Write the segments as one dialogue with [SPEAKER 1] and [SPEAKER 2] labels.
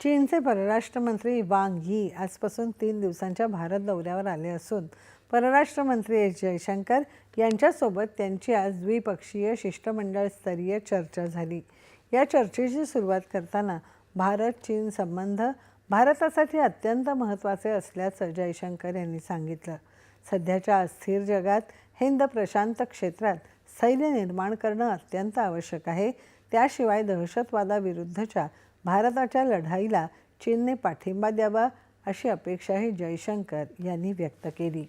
[SPEAKER 1] चीनचे परराष्ट्र मंत्री वांग यी आजपासून तीन दिवसांच्या भारत दौऱ्यावर आले असून परराष्ट्र मंत्री एस जयशंकर यांच्यासोबत त्यांची आज द्विपक्षीय शिष्टमंडळ स्तरीय चर्चा झाली. या चर्चेची सुरुवात करताना भारत चीन संबंध भारतासाठी अत्यंत महत्त्वाचे असल्याचं जयशंकर यांनी सांगितलं. सध्याच्या अस्थिर जगात हिंद प्रशांत क्षेत्रात स्थैर्य निर्माण करणं अत्यंत आवश्यक आहे. त्याशिवाय दहशतवादाविरुद्धच्या भारताच्या लढाईला चीनने पाठिंबा द्यावा अशी अपेक्षाही जयशंकर यांनी व्यक्त केली.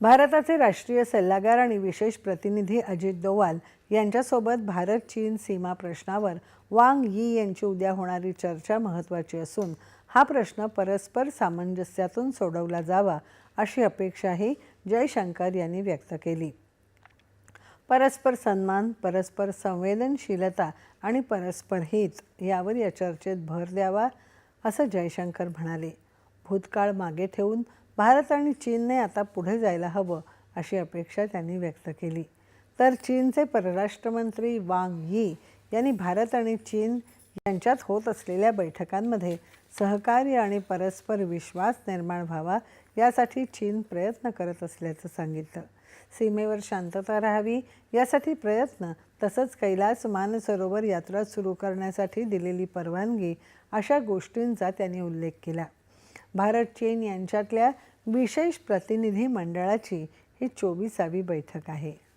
[SPEAKER 1] भारताचे राष्ट्रीय सल्लागार आणि विशेष प्रतिनिधी अजित डोवाल यांच्यासोबत भारत चीन सीमा प्रश्नावर वांग यी यांची उद्या होणारी चर्चा महत्त्वाची असून हा प्रश्न परस्पर सामंजस्यातून सोडवला जावा अशी अपेक्षाही जयशंकर यांनी व्यक्त केली. परस्पर सन्मान परस्पर संवेदनशीलता आणि परस्पर हित यावर या चर्चेत भर द्यावा असं जयशंकर म्हणाले. भूतकाळ मागे ठेवून भारत आणि चीनने आता पुढे जायला हवं अशी अपेक्षा त्यांनी व्यक्त केली. तर चीनचे परराष्ट्रमंत्री वांग यी यांनी भारत आणि चीन त्यांच्यात होत असलेल्या बैठकांमध्ये सहकार्य आणि परस्पर विश्वास निर्माण व्हावा यासाठी चीन प्रयत्न करत असल्याचं सांगितलं. सीमेवर शांतता राहावी यासाठी प्रयत्न तसंच कैलास मानसरोवर यात्रा सुरू करण्यासाठी दिलेली परवानगी अशा गोष्टींचा त्यांनी उल्लेख केला. भारत चीन यांच्यातल्या विशेष प्रतिनिधी मंडळाची ही चोवीसावी बैठक आहे.